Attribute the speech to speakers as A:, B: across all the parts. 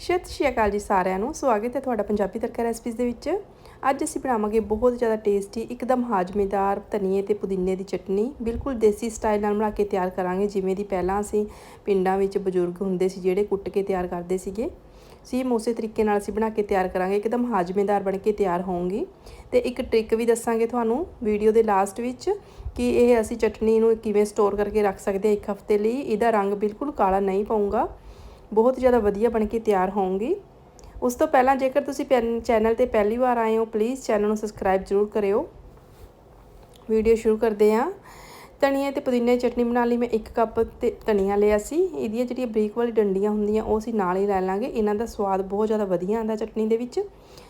A: ਸਤਿ ਸ਼੍ਰੀ ਅਕਾਲ ਜੀ ਸਾਰਿਆਂ ਨੂੰ। ਸਵਾਗਤ ਹੈ ਤੁਹਾਡਾ ਪੰਜਾਬੀ ਤੜਕਾ ਰੈਸਪੀਜ਼ ਦੇ ਵਿੱਚ। ਅੱਜ ਅਸੀਂ ਬਣਾਵਾਂਗੇ ਬਹੁਤ ਜ਼ਿਆਦਾ ਟੇਸਟੀ, ਇੱਕਦਮ ਹਾਜ਼ਮੇਦਾਰ ਧਨੀਏ ਤੇ ਪੁਦੀਨੇ ਦੀ ਚਟਨੀ। ਬਿਲਕੁਲ ਦੇਸੀ ਸਟਾਈਲ ਨਾਲ ਬਣਾ ਕੇ ਤਿਆਰ ਕਰਾਂਗੇ, ਜਿਵੇਂ ਦੀ ਪਹਿਲਾਂ ਅਸੀਂ ਪਿੰਡਾਂ ਵਿੱਚ ਬਜ਼ੁਰਗ ਹੁੰਦੇ ਸੀ ਜਿਹੜੇ ਕੁੱਟ ਕੇ ਤਿਆਰ ਕਰਦੇ ਸੀਗੇ। ਸੇਮ ਉਸੇ ਤਰੀਕੇ ਨਾਲ ਅਸੀਂ ਬਣਾ ਕੇ ਤਿਆਰ ਕਰਾਂਗੇ, ਇੱਕਦਮ ਹਾਜ਼ਮੇਦਾਰ ਬਣ ਕੇ ਤਿਆਰ ਹੋਊਗੀ ਤੇ ਇੱਕ ਟ੍ਰਿਕ ਵੀ ਦੱਸਾਂਗੇ ਤੁਹਾਨੂੰ ਵੀਡੀਓ ਦੇ ਲਾਸਟ ਵਿੱਚ, ਕਿ ਇਹ ਅਸੀਂ ਚਟਨੀ ਨੂੰ ਕਿਵੇਂ ਸਟੋਰ ਕਰਕੇ ਰੱਖ ਸਕਦੇ ਹਾਂ ਇੱਕ ਹਫ਼ਤੇ ਲਈ। ਇਹਦਾ ਰੰਗ ਬਿਲਕੁਲ ਕਾਲਾ ਨਹੀਂ ਪਾਊਗਾ। ਬਹੁਤ ਜ਼ਿਆਦਾ ਵਧੀਆ ਬਣ ਕੇ ਤਿਆਰ ਹੋਊਗੀ। ਉਸ ਤੋਂ ਪਹਿਲਾਂ ਜੇਕਰ ਤੁਸੀਂ ਚੈਨਲ ਤੇ ਪਹਿਲੀ ਵਾਰ ਆਏ ਹੋ ਪਲੀਜ਼ ਚੈਨਲ ਨੂੰ ਸਬਸਕ੍ਰਾਈਬ ਜ਼ਰੂਰ ਕਰਿਓ। ਵੀਡੀਓ ਸ਼ੁਰੂ ਕਰਦੇ ਹਾਂ। ਧਨੀਆ ਤੇ ਪੁਦੀਨੇ ਦੀ ਚਟਨੀ ਬਣਾ ਲਈ, ਮੈਂ 1 ਕੱਪ ਤੇ ਧਨੀਆ ਲਿਆ ਸੀ। ਇਹਦੀਆਂ ਜਿਹੜੀਆਂ ਬਰੀਕ ਵਾਲੀ ਡੰਡੀਆਂ ਹੁੰਦੀਆਂ, ਉਹ ਅਸੀਂ ਨਾਲ ਹੀ ਲੈ ਲਾਂਗੇ। ਇਹਨਾਂ ਦਾ ਸਵਾਦ ਬਹੁਤ ਜ਼ਿਆਦਾ ਵਧੀਆ ਆਉਂਦਾ ਚਟਨੀ ਦੇ ਵਿੱਚ।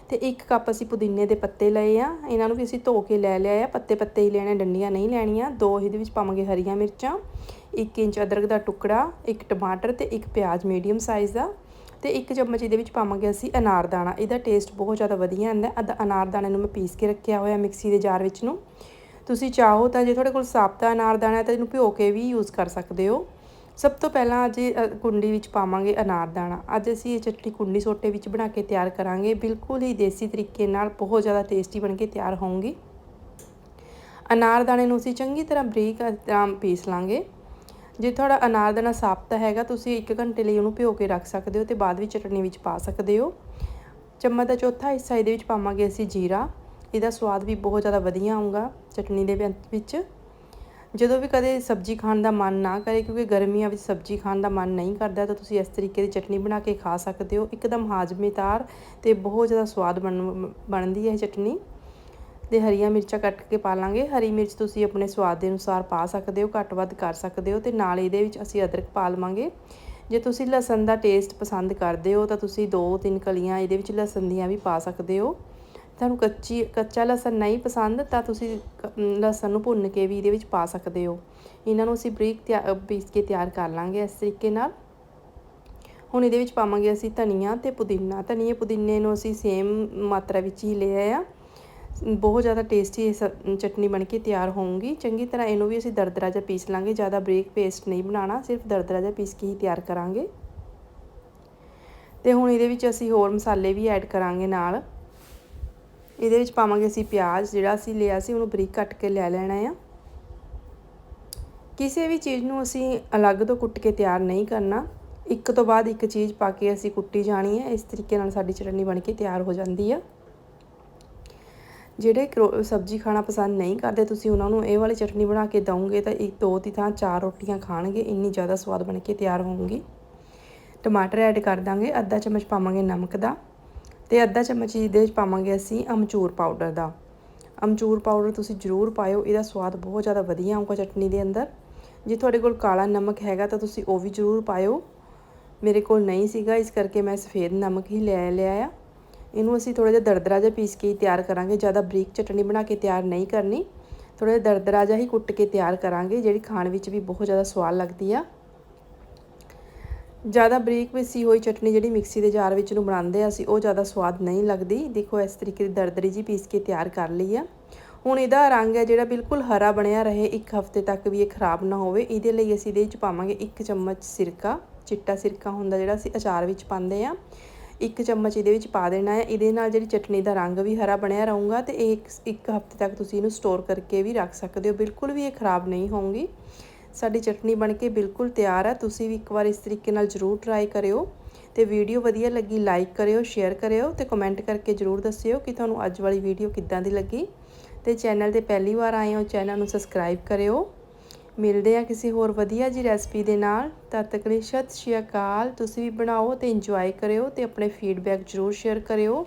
A: ਤੇ 1 ਕੱਪ ਅਸੀਂ ਪੁਦੀਨੇ ਦੇ ਪੱਤੇ ਲਏ ਆ। ਇਹਨਾਂ ਨੂੰ ਵੀ ਅਸੀਂ ਧੋ ਕੇ ਲੈ ਲਿਆ ਆ। ਪੱਤੇ ਪੱਤੇ ਹੀ ਲੈਣੇ, ਡੰਡੀਆਂ ਨਹੀਂ ਲੈਣੀਆਂ। ਦੋ ਇਹਦੇ ਵਿੱਚ ਪਾਵਾਂਗੇ ਹਰੀਆਂ ਮਿਰਚਾਂ। 1 ਇੰਚ ਅਦਰਕ ਦਾ ਟੁਕੜਾ, ਇੱਕ ਟਮਾਟਰ ਤੇ ਇੱਕ ਪਿਆਜ਼ ਮੀਡੀਅਮ ਸਾਈਜ਼ ਦਾ ਤੇ ਇੱਕ ਚਮਚ ਇਹਦੇ ਵਿੱਚ ਪਾਵਾਂਗੇ ਅਸੀਂ ਅਨਾਰਦਾਣਾ ਇਹਦਾ ਟੇਸਟ ਬਹੁਤ ਜ਼ਿਆਦਾ ਵਧੀਆ ਆਉਂਦਾ ਅਦ ਅਨਾਰਦਾਣੇ ਨੂੰ ਮੈਂ ਪੀਸ ਕੇ ਰੱਖਿਆ ਹੋਇਆ ਮਿਕਸੀ ਦੇ ਜਾਰ ਵਿੱਚ ਨੂੰ। ਤੁਸੀਂ ਚਾਹੋ ਤਾਂ ਜੇ ਤੁਹਾਡੇ ਕੋਲ ਸਾਬਤਾ ਅਨਾਰਦਾਣਾ ਤਾਂ ਇਹਨੂੰ ਭਿਓ ਕੇ ਵੀ ਯੂਜ਼ ਕਰ ਸਕਦੇ ਹੋ। ਸਭ ਤੋਂ ਪਹਿਲਾਂ ਅੱਜ ਕੁੰਡੀ ਵਿੱਚ ਪਾਵਾਂਗੇ ਅਨਾਰਦਾਣਾ ਅੱਜ ਅਸੀਂ ਇਹ ਚਟਨੀ ਕੁੰਡੀ ਸੋਟੇ ਵਿੱਚ ਬਣਾ ਕੇ ਤਿਆਰ ਕਰਾਂਗੇ। ਬਿਲਕੁਲ ਹੀ ਦੇਸੀ ਤਰੀਕੇ ਨਾਲ ਬਹੁਤ ਜ਼ਿਆਦਾ ਟੇਸਟੀ ਬਣ ਕੇ ਤਿਆਰ ਹੋਊਗੀ। ਅਨਾਰਦਾਣੇ ਨੂੰ ਅਸੀਂ ਚੰਗੀ ਤਰ੍ਹਾਂ ਬਰੀਕ ਤਰ੍ਹਾਂ ਪੀਸ ਲਾਂਗੇ। ਜੇ ਤੁਹਾਡਾ ਅਨਾਰਦਾਨਾ ਸਾਬਤ ਹੈਗਾ, ਤੁਸੀਂ 1 ਘੰਟੇ ਲਈ ਉਹਨੂੰ ਭਿਓ ਕੇ ਰੱਖ ਸਕਦੇ ਹੋ ਤੇ ਬਾਅਦ ਵਿੱਚ ਚਟਨੀ ਵਿੱਚ ਪਾ ਸਕਦੇ ਹੋ। ਚਮਚ ਦਾ ਚੌਥਾ ਹਿੱਸਾ ਇਹਦੇ ਵਿੱਚ ਪਾਵਾਂਗੇ ਅਸੀਂ ਜੀਰਾ। ਇਹਦਾ ਸਵਾਦ ਵੀ ਬਹੁਤ ਜ਼ਿਆਦਾ ਵਧੀਆ ਆਊਗਾ ਚਟਨੀ ਦੇ ਵਿੱਚ। ਜਦੋਂ ਵੀ ਕਦੇ ਸਬਜ਼ੀ ਖਾਣ ਦਾ ਮਨ ਨਾ ਕਰੇ, ਕਿਉਂਕਿ ਗਰਮੀਆਂ ਵਿੱਚ ਸਬਜ਼ੀ ਖਾਣ ਦਾ ਮਨ ਨਹੀਂ ਕਰਦਾ, ਤਾਂ ਤੁਸੀਂ ਇਸ ਤਰੀਕੇ ਦੀ ਚਟਨੀ ਬਣਾ ਕੇ ਖਾ ਸਕਦੇ ਹੋ। ਇੱਕਦਮ ਹਾਜ਼ਮੇਦਾਰ ਤੇ ਬਹੁਤ ਜ਼ਿਆਦਾ ਸਵਾਦ ਬਣ, ਬਣਦੀ ਹੈ ਇਹ ਚਟਨੀ। ਤੇ ਹਰੀਆਂ ਮਿਰਚਾਂ ਕੱਟ ਕੇ ਪਾ ਲਾਂਗੇ। ਹਰੀ ਮਿਰਚ ਤੁਸੀਂ ਆਪਣੇ ਸਵਾਦ ਦੇ ਅਨੁਸਾਰ ਪਾ ਸਕਦੇ ਹੋ, ਘੱਟ ਵੱਧ ਕਰ ਸਕਦੇ ਹੋ ਤੇ ਨਾਲ ਇਹਦੇ ਵਿੱਚ ਅਸੀਂ ਅਦਰਕ ਪਾ ਲਵਾਂਗੇ। ਜੇ ਤੁਸੀਂ ਲਸਣ ਦਾ ਟੇਸਟ ਪਸੰਦ ਕਰਦੇ ਹੋ ਤਾਂ ਤੁਸੀਂ ਦੋ ਤਿੰਨ ਕਲੀਆਂ ਇਹਦੇ ਵਿੱਚ ਲਸਣ ਦੀਆਂ ਵੀ ਪਾ ਸਕਦੇ ਹੋ। ਤੁਹਾਨੂੰ ਕੱਚੀ, ਕੱਚਾ ਲਸਣ ਨਹੀਂ ਪਸੰਦ ਤਾਂ ਤੁਸੀਂ ਲਸਣ ਨੂੰ ਭੁੰਨ ਕੇ ਵੀ ਇਹਦੇ ਵਿੱਚ ਪਾ ਸਕਦੇ ਹੋ। ਇਹਨਾਂ ਨੂੰ ਅਸੀਂ ਬਰੀਕ ਪੀਸ ਕੇ ਤਿਆਰ ਕਰ ਲਾਂਗੇ ਇਸ ਤਰੀਕੇ ਨਾਲ। ਹੁਣ ਇਹਦੇ ਵਿੱਚ ਪਾਵਾਂਗੇ ਅਸੀਂ ਧਨੀਆ ਤੇ ਪੁਦੀਨਾ। ਧਨੀਏ ਪੁਦੀਨੇ ਨੂੰ ਅਸੀਂ ਸੇਮ ਮਾਤਰਾ ਵਿੱਚ ਹੀ ਲਿਆ ਆ। ਬਹੁਤ ਜ਼ਿਆਦਾ ਟੇਸਟੀ ਇਹ ਚਟਨੀ ਬਣ ਕੇ ਤਿਆਰ ਹੋਊਗੀ। ਚੰਗੀ ਤਰ੍ਹਾਂ ਇਹਨੂੰ ਵੀ ਅਸੀਂ ਦਰਦਰਾ ਜਿਹਾ ਪੀਸ ਲਾਂਗੇ। ਜ਼ਿਆਦਾ ਬਰੀਕ ਪੇਸਟ ਨਹੀਂ ਬਣਾਉਣਾ, ਸਿਰਫ ਦਰਦਰਾ ਜਿਹਾ ਪੀਸ ਕੇ ਹੀ ਤਿਆਰ ਕਰਾਂਗੇ। ਤੇ ਹੁਣ ਇਹਦੇ ਵਿੱਚ ਅਸੀਂ ਹੋਰ ਮਸਾਲੇ ਵੀ ਐਡ ਕਰਾਂਗੇ ਨਾਲ। ਇਹਦੇ ਵਿੱਚ ਪਾਵਾਂਗੇ ਅਸੀਂ ਪਿਆਜ਼, ਜਿਹੜਾ ਅਸੀਂ ਲਿਆ ਸੀ, ਉਹਨੂੰ ਬਰੀਕ ਕੱਟ ਕੇ ਲੈ ਲੈਣਾ ਆ। ਕਿਸੇ ਵੀ ਚੀਜ਼ ਨੂੰ ਅਸੀਂ ਅਲੱਗ ਤੋਂ ਕੁੱਟ ਕੇ ਤਿਆਰ ਨਹੀਂ ਕਰਨਾ। ਇੱਕ ਤੋਂ ਬਾਅਦ ਇੱਕ ਚੀਜ਼ ਪਾ ਕੇ ਅਸੀਂ ਕੁੱਟੀ ਜਾਣੀ ਹੈ। ਇਸ ਤਰੀਕੇ ਨਾਲ ਸਾਡੀ ਚਟਨੀ ਬਣ ਕੇ ਤਿਆਰ ਹੋ ਜਾਂਦੀ ਆ। ਜਿਹੜੇ ਸਬਜ਼ੀ ਖਾਣਾ ਪਸੰਦ ਨਹੀਂ ਕਰਦੇ, ਤੁਸੀਂ ਉਹਨਾਂ ਨੂੰ ਇਹ ਵਾਲੀ ਚਟਨੀ ਬਣਾ ਕੇ ਦਵੋਗੇ ਤਾਂ ਇੱਕ, ਦੋ ਦੀ ਥਾਂ ਚਾਰ ਰੋਟੀਆਂ ਖਾਣਗੇ, ਇੰਨੀ ਜ਼ਿਆਦਾ ਸਵਾਦ ਬਣ ਕੇ ਤਿਆਰ ਹੋਊਗੀ ਟਮਾਟਰ ਐਡ ਕਰ ਦਾਂਗੇ, ਅੱਧਾ ਚਮਚ ਪਾਵਾਂਗੇ ਨਮਕ ਦਾ ਤੇ ਅੱਧਾ ਚਮਚ ਇਹਦੇ ਵਿੱਚ ਪਾਵਾਂਗੇ ਅਸੀਂ ਅਮਚੂਰ ਪਾਊਡਰ ਦਾ। ਅਮਚੂਰ ਪਾਊਡਰ ਤੁਸੀਂ ਜ਼ਰੂਰ ਪਾਇਓ, ਇਹਦਾ ਸਵਾਦ ਬਹੁਤ ਜ਼ਿਆਦਾ ਵਧੀਆ ਆਊਗਾ ਚਟਨੀ ਦੇ ਅੰਦਰ। ਜੇ ਤੁਹਾਡੇ ਕੋਲ ਕਾਲਾ ਨਮਕ ਹੈਗਾ ਤਾਂ ਤੁਸੀਂ ਉਹ ਵੀ ਜ਼ਰੂਰ ਪਾਇਓ। ਮੇਰੇ ਕੋਲ ਨਹੀਂ ਸੀਗਾ, ਇਸ ਕਰਕੇ ਮੈਂ ਸਫੇਦ ਨਮਕ ਹੀ ਲੈ ਲਿਆ ਆ ਇਹਨੂੰ ਅਸੀਂ ਥੋੜਾ ਜਿਹਾ ਦਰਦਰਾ ਜਿਹਾ ਪੀਸ ਕੇ ਤਿਆਰ ਕਰਾਂਗੇ, ਜ਼ਿਆਦਾ ਬਰੀਕ ਚਟਨੀ ਬਣਾ ਕੇ ਤਿਆਰ ਨਹੀਂ ਕਰਨੀ ਥੋੜਾ ਜਿਹਾ ਦਰਦਰਾ ਜਿਹਾ ਹੀ ਕੁੱਟ ਕੇ ਤਿਆਰ ਕਰਾਂਗੇ, ਜਿਹੜੀ ਖਾਣ ਵਿੱਚ ਵੀ ਬਹੁਤ ਜ਼ਿਆਦਾ ਸਵਾਦ ਲੱਗਦੀ ਆ। ਜ਼ਿਆਦਾ ਬਰੀਕ ਪੀਸੀ ਹੋਈ ਚਟਨੀ ਜਿਹੜੀ ਮਿਕਸੀ ਦੇ ਜਾਰ ਵਿੱਚ ਨੂੰ ਬਣਾਉਂਦੇ ਆ, ਅਸੀਂ ਉਹ ਜ਼ਿਆਦਾ ਸਵਾਦ ਨਹੀਂ ਲੱਗਦੀ। ਦੇਖੋ, ਇਸ ਤਰੀਕੇ ਦੀ ਦਰਦਰੀ ਜੀ ਪੀਸ ਕੇ ਤਿਆਰ ਕਰ ਲਈ ਆ। ਹੁਣ ਇਹਦਾ ਰੰਗ ਹੈ ਜਿਹੜਾ ਬਿਲਕੁਲ ਹਰਾ ਬਣਿਆ ਰਹੇ, ਇੱਕ ਹਫ਼ਤੇ ਤੱਕ ਵੀ ਇਹ ਖਰਾਬ ਨਾ ਹੋਵੇ। ਇਹਦੇ ਲਈ ਅਸੀਂ ਇਹਦੇ ਵਿੱਚ ਪਾਵਾਂਗੇ ਇੱਕ ਚਮਚ ਸਿਰਕਾ, ਚਿੱਟਾ ਸਿਰਕਾ ਹੁੰਦਾ ਜਿਹੜਾ ਅਸੀਂ ਅਚਾਰ ਵਿੱਚ ਪਾਉਂਦੇ ਆ। ਇੱਕ ਚਮਚ ਇਹਦੇ ਵਿੱਚ ਪਾ ਦੇਣਾ ਹੈ। ਇਹਦੇ ਨਾਲ ਜਿਹੜੀ ਚਟਨੀ ਦਾ ਰੰਗ ਵੀ ਹਰਾ ਬਣਿਆ ਰਹੂਗਾ ਤੇ ਇਹ ਇੱਕ ਹਫ਼ਤੇ ਤੱਕ ਤੁਸੀਂ ਇਹਨੂੰ ਸਟੋਰ ਕਰਕੇ ਵੀ ਰੱਖ ਸਕਦੇ ਹੋ। ਬਿਲਕੁਲ ਵੀ ਇਹ ਖਰਾਬ ਨਹੀਂ ਹੋਊਗੀ। ਸਾਡੀ ਚਟਨੀ ਬਣ ਕੇ ਬਿਲਕੁਲ ਤਿਆਰ ਹੈ ਤੁਸੀਂ ਵੀ ਇੱਕ ਵਾਰ ਇਸ ਤਰੀਕੇ ਨਾਲ ਜ਼ਰੂਰ ਟਰਾਈ ਕਰਿਓ ਤੇ ਵੀਡੀਓ ਵਧੀਆ ਲੱਗੀ ਲਾਈਕ ਕਰਿਓ ਸ਼ੇਅਰ ਕਰਿਓ ਤੇ ਕਮੈਂਟ ਕਰਕੇ ਜ਼ਰੂਰ ਦੱਸਿਓ ਕਿ ਤੁਹਾਨੂੰ ਅੱਜ ਵਾਲੀ ਵੀਡੀਓ ਕਿੱਦਾਂ ਦੀ ਲੱਗੀ। ਤੇ ਚੈਨਲ ਤੇ ਪਹਿਲੀ ਵਾਰ ਆਏ ਹੋ ਚੈਨਲ ਨੂੰ ਸਬਸਕ੍ਰਾਈਬ ਕਰਿਓ। ਮਿਲਦੇ ਆ ਕਿਸੇ ਹੋਰ ਵਧੀਆ ਜੀ ਰੈਸਪੀ ਦੇ ਨਾਲ। ਤਦ ਤੱਕ ਲਈ ਸਤਿ ਸ਼੍ਰੀ ਅਕਾਲ। ਤੁਸੀਂ ਵੀ ਬਣਾਓ ਤੇ ਇੰਜੋਏ ਕਰਿਓ ਤੇ ਆਪਣੇ ਫੀਡਬੈਕ ਜ਼ਰੂਰ ਸ਼ੇਅਰ ਕਰਿਓ।